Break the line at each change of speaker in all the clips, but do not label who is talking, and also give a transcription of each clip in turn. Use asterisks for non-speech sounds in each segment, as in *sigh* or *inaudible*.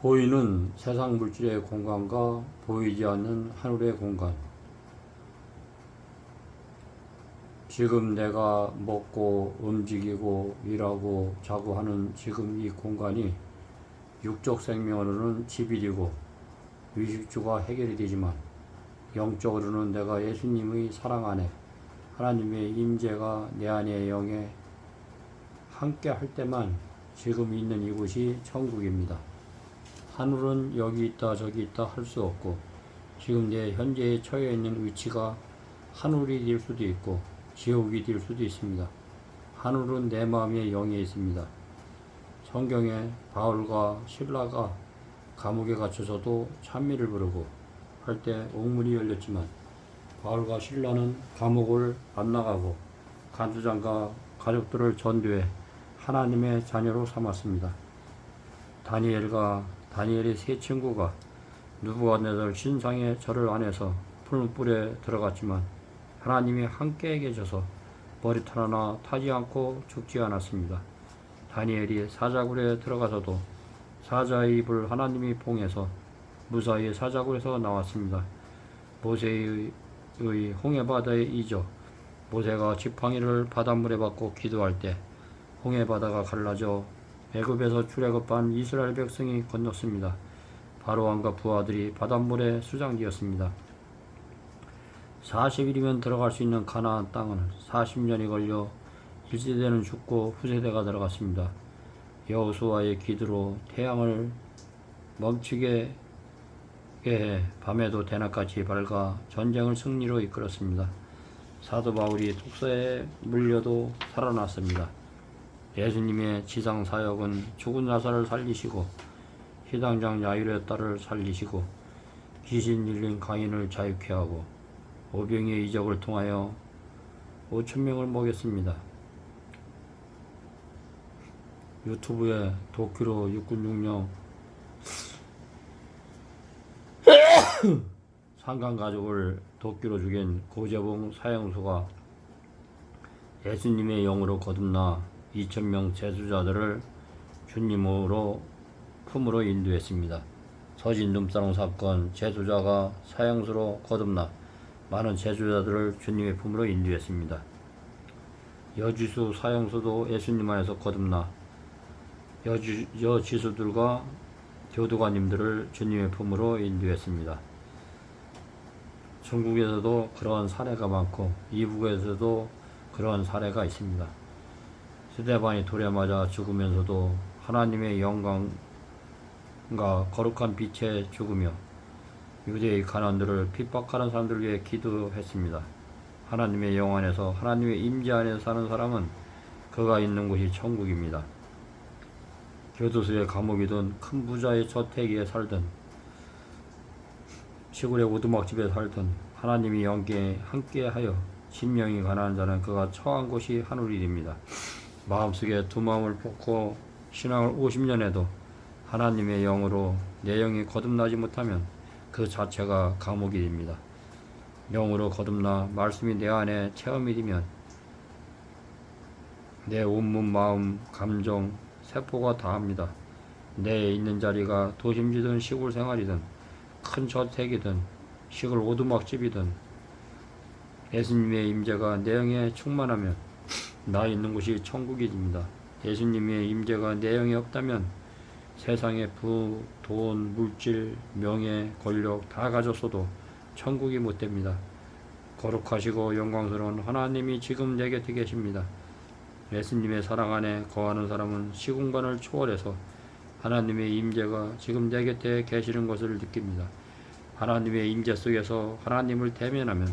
보이는 세상 물질의 공간과 보이지 않는 하늘의 공간. 지금 내가 먹고 움직이고 일하고 자고 하는 지금 이 공간이 육적 생명으로는 지빌이고 의식주가 해결이 되지만 영적으로는 내가 예수님의 사랑 안에 하나님의 임재가 내 안에 영에 함께 할 때만 지금 있는 이곳이 천국입니다. 하늘은 여기 있다 저기 있다 할 수 없고 지금 내 현재에 처해 있는 위치가 하늘이 될 수도 있고 지옥이 될 수도 있습니다. 하늘은 내 마음의 영에 있습니다. 성경에 바울과 신라가 감옥에 갇혀서도 찬미를 부르고 할 때 옥문이 열렸지만 바울과 신라는 감옥을 안 나가고 간수장과 가족들을 전도해 하나님의 자녀로 삼았습니다. 다니엘과 다니엘의 세 친구가 누부갓네살 신상의 절을 안에서 푸른 뿔에 들어갔지만 하나님이 함께 계셔서 머리털 하나 타지 않고 죽지 않았습니다. 다니엘이 사자굴에 들어가서도 사자의 입을 하나님이 봉해서 무사히 사자굴에서 나왔습니다. 모세의 홍해바다에 잊어 모세가 지팡이를 바닷물에 받고 기도할 때 홍해바다가 갈라져 애굽에서 출애굽한 이스라엘 백성이 건넜습니다. 바로 왕과 부하들이 바닷물에 수장되었습니다. 40일이면 들어갈 수 있는 가나안 땅은 40년이 걸려 1세대는 죽고 후세대가 들어갔습니다. 여호수아의 기도로 태양을 멈추게 해 밤에도 대낮같이 밝아 전쟁을 승리로 이끌었습니다. 사도 바울이 독서에 물려도 살아났습니다. 예수님의 지상 사역은 죽은 나사를 살리시고 희당장 야이로의 딸을 살리시고 귀신 일린 강인을 자유케 하고 오병이의 이적을 통하여 5천 명을 먹였습니다. 유튜브에 도쿄로 육군육령 *coughs* 상간 가족을 도끼로 죽인 고재봉 사형수가 예수님의 영으로 거듭나 2천명 제수자들을 주님으로 품으로 인도했습니다. 서진 눈사롱 사건 제수자가 사형수로 거듭나 많은 제수자들을 주님의 품으로 인도했습니다. 여지수 사형수도 예수님 안에서 거듭나 여주, 여지수들과 교도관님들을 주님의 품으로 인도했습니다. 중국에서도 그러한 사례가 많고 이북에서도 그러한 사례가 있습니다. 스데반이 돌에 맞아 죽으면서도 하나님의 영광과 거룩한 빛에 죽으며 유대의 가난들을 핍박하는 사람들 위해 기도했습니다. 하나님의 영 안에서 하나님의 임재 안에 사는 사람은 그가 있는 곳이 천국입니다. 교도소의 감옥이든 큰 부자의 저택에 살든 시골의 오두막집에 살든 하나님이 영께 함께하여 심령이 가난한 자는 그가 처한 곳이 하늘이 됩니다. 마음속에 두 마음을 품고 신앙을 50년 해도 하나님의 영으로 내 영이 거듭나지 못하면 그 자체가 감옥이 됩니다. 영으로 거듭나 말씀이 내 안에 체험이 되면 내 온몸 마음 감정 세포가 다합니다. 내에 있는 자리가 도심지든 시골 생활이든 큰 저택이든 시골 오두막집이든 예수님의 임재가 내 영에 충만하면 나 있는 곳이 천국이 됩니다. 예수님의 임재가 내 영에 없다면 세상의 부, 돈, 물질, 명예, 권력 다 가졌어도 천국이 못 됩니다. 거룩하시고 영광스러운 하나님이 지금 내 곁에 계십니다. 예수님의 사랑 안에 거하는 사람은 시공간을 초월해서 하나님의 임재가 지금 내 곁에 계시는 것을 느낍니다. 하나님의 임재 속에서 하나님을 대면하면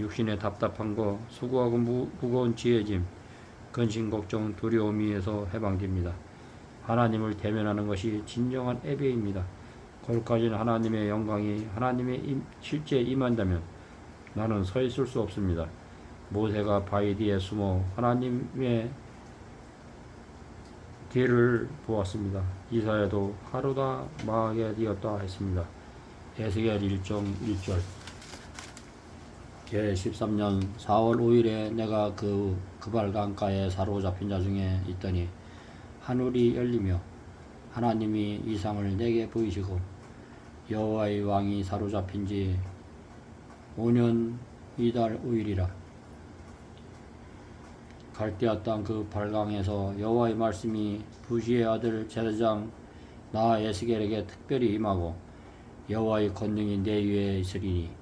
육신의 답답한 거, 수고하고 무, 무거운 지혜짐, 근심, 걱정, 두려움에서 해방됩니다. 하나님을 대면하는 것이 진정한 예배입니다. 거룩하신 하나님의 영광이 하나님의 임, 실제 임한다면 나는 서 있을 수 없습니다. 모세가 바위 뒤에 숨어 하나님의 뒤를 보았습니다. 이사야도 하루다 망하게 되었다 했습니다. 에스겔 1점 1절 제 13년 4월 5일에 내가 그 그발 강가에 사로잡힌 자 중에 있더니 하늘이 열리며 하나님이 이상을 내게 보이시고 여호와의 왕이 사로잡힌 지 5년 이달 5일이라. 갈대아 땅 그 발강에서 여호와의 말씀이 부시의 아들 제사장 나 에스겔에게 특별히 임하고 여호와의 권능이 내 위에 있으리니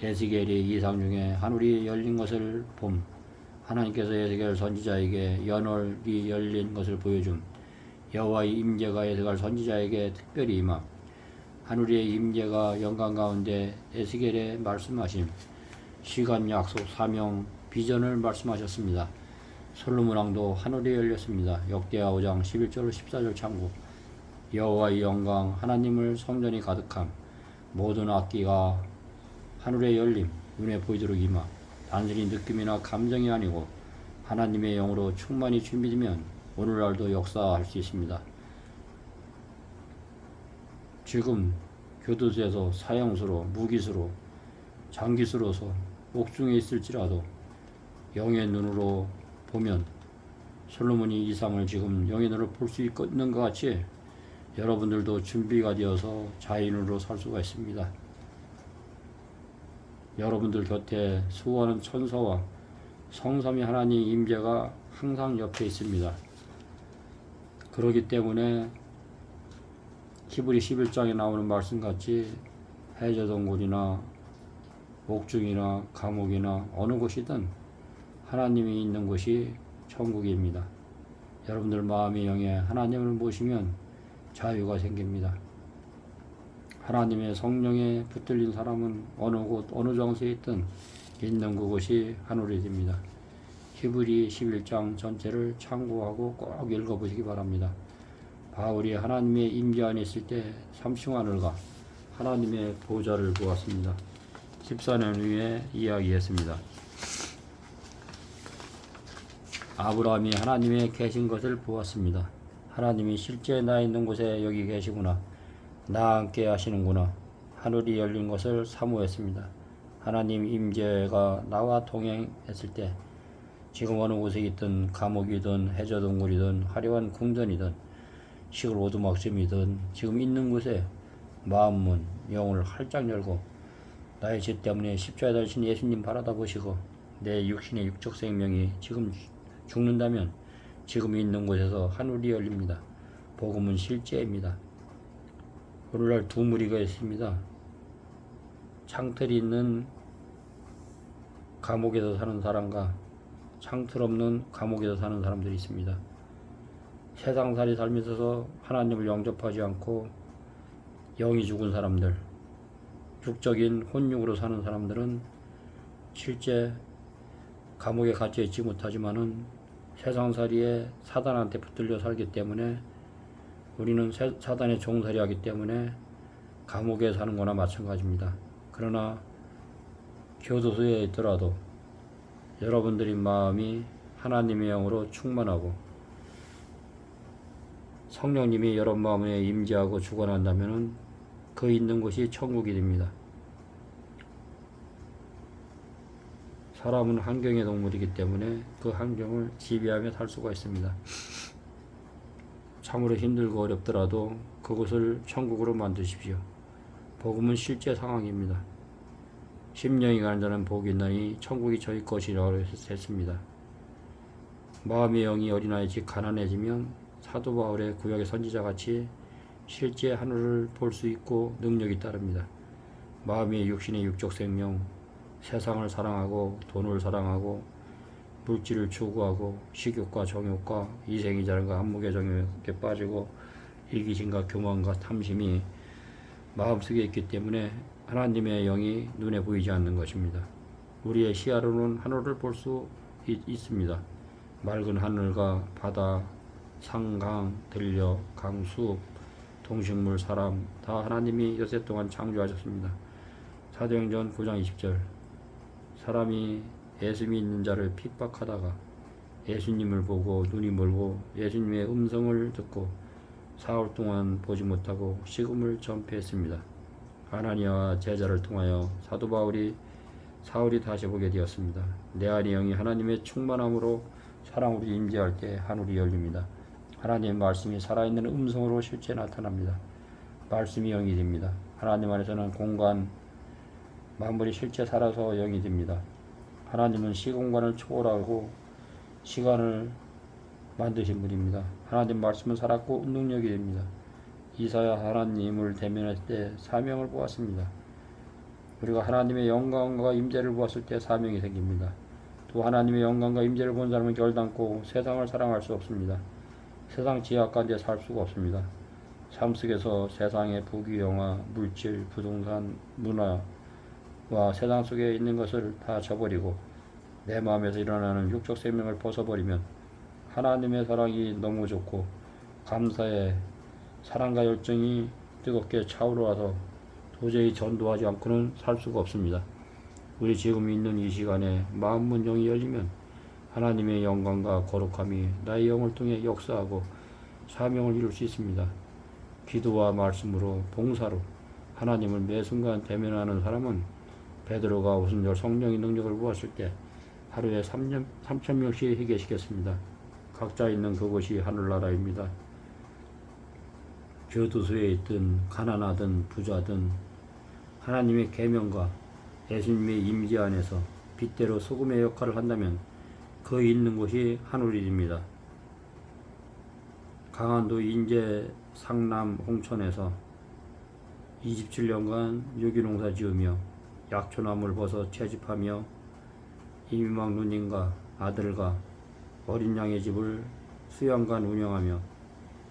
에스겔이 이상 중에 하늘이 열린 것을 봄 하나님께서 에스겔 선지자에게 연월이 열린 것을 보여줌 여호와의 임재가 에스겔 선지자에게 특별히 임함 하늘의 임재가 영광 가운데 에스겔에 말씀하심 시간 약속 사명 비전을 말씀하셨습니다. 솔로몬 왕도 하늘이 열렸습니다. 역대하 5장 11절 14절 창고 여호와의 영광 하나님을 성전이 가득함 모든 악기가 하늘에 열림 눈에 보이도록 임함 단순히 느낌이나 감정이 아니고 하나님의 영으로 충만히 준비되면 오늘날도 역사할 수 있습니다. 지금 교도소에서 사형수로 무기수로 장기수로서 옥중에 있을지라도 영의 눈으로 보면 솔로몬이 이상을 지금 영의 눈으로 볼 수 있는 것 같이 여러분들도 준비가 되어서 자인으로 살 수가 있습니다. 여러분들 곁에 수호하는 천사와 성삼위 하나님 임재가 항상 옆에 있습니다. 그러기 때문에 히브리 11장에 나오는 말씀 같이 해저동굴이나 옥중이나 감옥이나 어느 곳이든 하나님이 있는 곳이 천국입니다. 여러분들 마음의 영에 하나님을 모시면 자유가 생깁니다. 하나님의 성령에 붙들린 사람은 어느 곳, 어느 장소에 있든 있는 그곳이 하늘이 됩니다. 히브리 11장 전체를 참고하고 꼭 읽어보시기 바랍니다. 바울이 하나님의 임재 안에 있을 때 삼층 하늘과 하나님의 보좌를 보았습니다. 14년 후에 이야기했습니다. 아브라함이 하나님의 계신 것을 보았습니다. 하나님이 실제 나 있는 곳에 여기 계시구나. 나 함께 하시는구나. 하늘이 열린 것을 사모했습니다. 하나님 임재가 나와 동행했을 때 지금 어느 곳에 있든 감옥이든 해저동굴이든 화려한 궁전이든 시골 오두막점이든 지금 있는 곳에 마음문 영을 활짝 열고 나의 죄 때문에 십자가에 달리신 예수님 바라다 보시고 내 육신의 육적 생명이 지금 죽는다면 지금 있는 곳에서 하늘이 열립니다. 복음은 실제입니다. 오늘날 두 무리가 있습니다. 창틀이 있는 감옥에서 사는 사람과 창틀 없는 감옥에서 사는 사람들이 있습니다. 세상살이 살면서 하나님을 영접하지 않고 영이 죽은 사람들, 육적인 혼육으로 사는 사람들은 실제 감옥에 갇혀 있지 못하지만은 세상살이에 사단한테 붙들려 살기 때문에 우리는 세- 사단의 종살이 하기 때문에 감옥에 사는 거나 마찬가지입니다. 그러나 교도소에 있더라도 여러분들의 마음이 하나님의 영으로 충만하고 성령님이 여러분 마음에 임재하고 주관한다면 그 있는 곳이 천국이 됩니다. 사람은 환경의 동물이기 때문에 그 환경을 지배하며 살 수가 있습니다. 참으로 힘들고 어렵더라도 그곳을 천국으로 만드십시오. 복음은 실제 상황입니다. 10년이 가는 자는 복이 있나니 천국이 저희 것이라고 했습니다. 마음의 영이 어린아이같이 가난해지면 사도 바울의 구약의 선지자 같이 실제 하늘을 볼 수 있고 능력이 따릅니다. 마음의 육신의 육적 생명, 세상을 사랑하고 돈을 사랑하고 물질을 추구하고 식욕과 정욕과 이생이자는가 한무게 정욕에 빠지고 이기심과 교만과 탐심이 마음속에 있기 때문에 하나님의 영이 눈에 보이지 않는 것입니다. 우리의 시야로는 하늘을 볼 수 있습니다. 맑은 하늘과 바다, 상강, 들녘, 강숲, 동식물, 사람 다 하나님이 여세 동안 창조하셨습니다. 사도행전 9장 20절 사람이 예수 믿는 자를 핍박하다가 예수님을 보고 눈이 멀고 예수님의 음성을 듣고 사흘 동안 보지 못하고 식음을 전폐했습니다. 하나니아와 제자를 통하여 사도 바울이 사울이 다시 보게 되었습니다. 내 안의 영이 하나님의 충만함으로 사랑으로 임재할 때 하늘이 열립니다. 하나님의 말씀이 살아있는 음성으로 실제 나타납니다. 말씀이 영이 됩니다. 하나님 안에서는 공간, 만물이 실제 살아서 영이 됩니다. 하나님은 시공간을 초월하고 시간을 만드신 분입니다. 하나님 말씀은 살았고 능력이 됩니다. 이사야 하나님을 대면할 때 사명을 보았습니다. 우리가 하나님의 영광과 임재를 보았을 때 사명이 생깁니다. 또 하나님의 영광과 임재를 본 사람은 결단코 세상을 사랑할 수 없습니다. 세상 지하 가운데 살 수가 없습니다. 삶 속에서 세상의 부귀영화, 물질, 부동산, 문화 와 세상 속에 있는 것을 다 저버리고 내 마음에서 일어나는 육적 생명을 벗어버리면 하나님의 사랑이 너무 좋고 감사의 사랑과 열정이 뜨겁게 차오르와서 도저히 전도하지 않고는 살 수가 없습니다. 우리 지금 있는 이 시간에 마음 문정이 열리면 하나님의 영광과 거룩함이 나의 영을 통해 역사하고 사명을 이룰 수 있습니다. 기도와 말씀으로 봉사로 하나님을 매 순간 대면하는 사람은 베드로가 오순절 성령의 능력을 보았을 때 하루에 3천, 3천 명씩 회개시켰습니다. 각자 있는 그곳이 하늘나라입니다. 교도소에 있든 가난하든 부자든 하나님의 계명과 예수님의 임재 안에서 빛대로 소금의 역할을 한다면 그 있는 곳이 하늘입니다. 강원도 인제 상남 홍천에서 27년간 유기농사 지으며 약초나무를 벗어 채집하며 이민막 누님과 아들과 어린 양의 집을 수양관 운영하며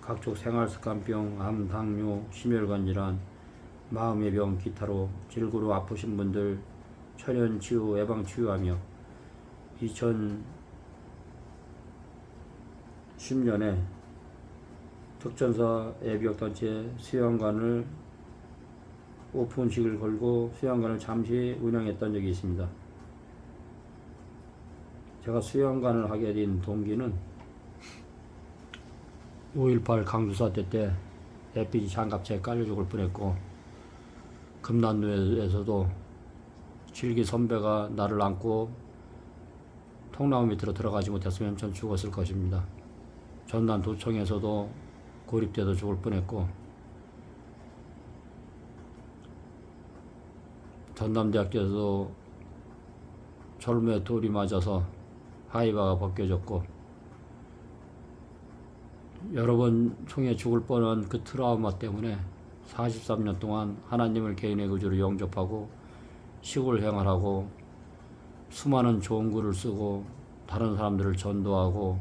각종 생활습관병, 암, 당뇨, 심혈관 질환, 마음의 병, 기타로 질구로 아프신 분들 천연 치유, 예방 치유하며 2010년에 특전사 예비역단체 수양관을 오픈식을 걸고 수양관을 잠시 운영했던 적이 있습니다. 제가 수양관을 하게 된 동기는 5.18 강주사태 때 LPG 장갑차에 깔려 죽을 뻔했고 금난로에서도 실기 선배가 나를 안고 통나무 밑으로 들어가지 못했으면 전 죽었을 것입니다. 전남 도청에서도 고립돼도 죽을 뻔했고 전남대학교에서도 철무에 돌이 맞아서 하이바가 벗겨졌고 여러 번 총에 죽을 뻔한 그 트라우마 때문에 43년 동안 하나님을 개인의 구주로 영접하고 시골 생활하고 수많은 좋은 글을 쓰고 다른 사람들을 전도하고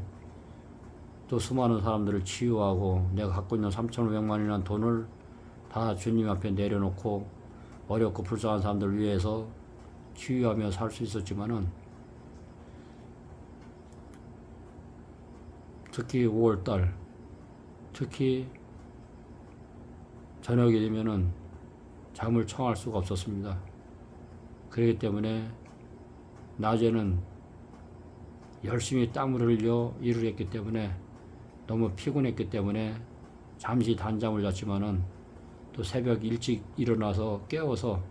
또 수많은 사람들을 치유하고 내가 갖고 있는 3,500만이라는 돈을 다 주님 앞에 내려놓고 어렵고 불쌍한 사람들을 위해서 치유하며 살 수 있었지만은 특히 5월달 특히 저녁이 되면은 잠을 청할 수가 없었습니다. 그렇기 때문에 낮에는 열심히 땀을 흘려 일을 했기 때문에 너무 피곤했기 때문에 잠시 단잠을 잤지만은 또 새벽 일찍 일어나서 깨워서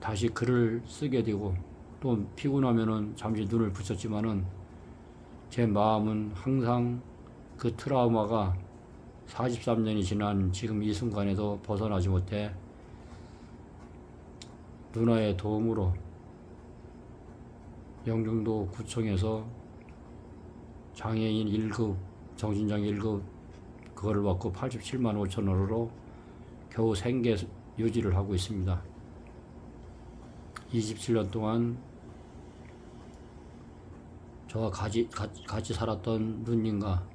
다시 글을 쓰게 되고 또 피곤하면은 잠시 눈을 붙였지만은 제 마음은 항상 그 트라우마가 43년이 지난 지금 이 순간에도 벗어나지 못해 누나의 도움으로 영종도 구청에서 장애인 1급, 정신장애 1급 그거를 받고 87만 5천 원으로 겨우 생계 유지를 하고 있습니다. 27년 동안 저와 같이, 같이 살았던 누님과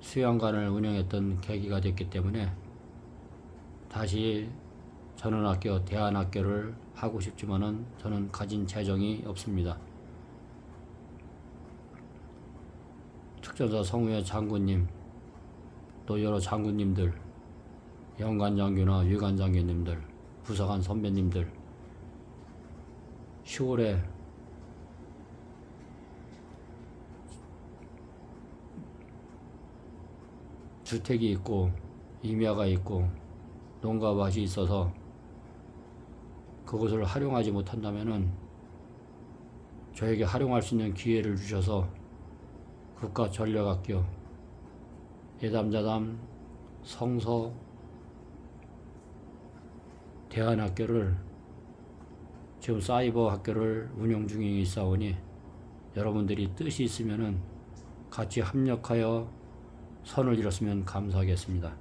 수양관을 운영했던 계기가 됐기 때문에 다시 전원학교, 대안학교를 하고 싶지만은 저는 가진 재정이 없습니다. 특전사 성우의 장군님, 또 여러 장군님들, 영관 장교나 유관 장교님들, 부사관 선배님들, 10월에 주택이 있고 임야가 있고 농가 밭이 있어서 그것을 활용하지 못한다면은 저에게 활용할 수 있는 기회를 주셔서 국가 전략학교 예담자담 성서 대안학교를 지금 사이버 학교를 운영 중에 있사오니 여러분들이 뜻이 있으면은 같이 합력하여 선을 이뤘으면 감사하겠습니다.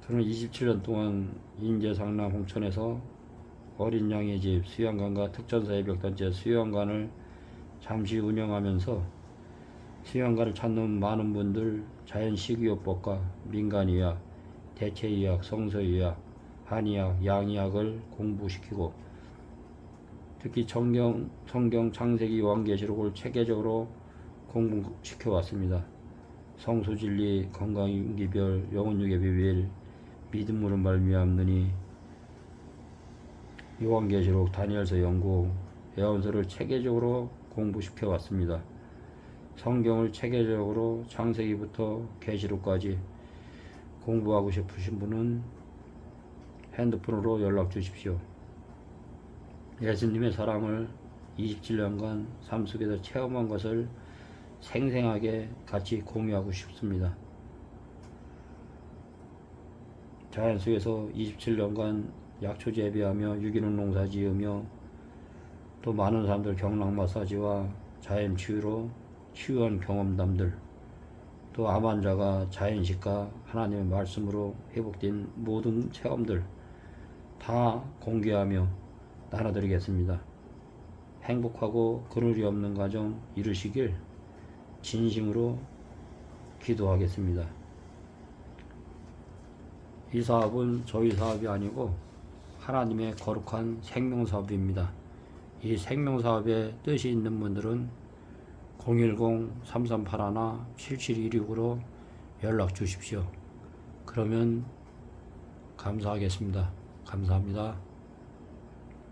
저는 27년 동안 인제 상남 홍천에서 어린 양의 집 수양관과 특전사 예벽단체 수양관을 잠시 운영하면서 수양관을 찾는 많은 분들 자연 식이요법과 민간의학, 대체의학, 성서의학, 한의학, 양의학을 공부시키고 특히 성경, 성경 창세기 요한계시록을 체계적으로 공부시켜 왔습니다. 성수진리, 건강기별, 영혼육의 비밀, 믿음으로 말미암느니 요한계시록, 다니엘서 연구, 예언서를 체계적으로 공부시켜 왔습니다. 성경을 체계적으로 창세기부터 계시록까지 공부하고 싶으신 분은 핸드폰으로 연락 주십시오. 예수님의 사랑을 27년간 삶 속에서 체험한 것을 생생하게 같이 공유하고 싶습니다. 자연 속에서 27년간 약초 재배하며 유기농 농사 지으며 또 많은 사람들 경락 마사지와 자연 치유로 치유한 경험담들 또 암 환자가 자연식과 하나님의 말씀으로 회복된 모든 체험들 다 공개하며 나눠드리겠습니다. 행복하고 그늘이 없는 가정 이루시길 진심으로 기도하겠습니다. 이 사업은 저희 사업이 아니고 하나님의 거룩한 생명사업입니다. 이 생명사업에 뜻이 있는 분들은 010-3381-7716으로 연락 주십시오. 그러면 감사하겠습니다. 감사합니다.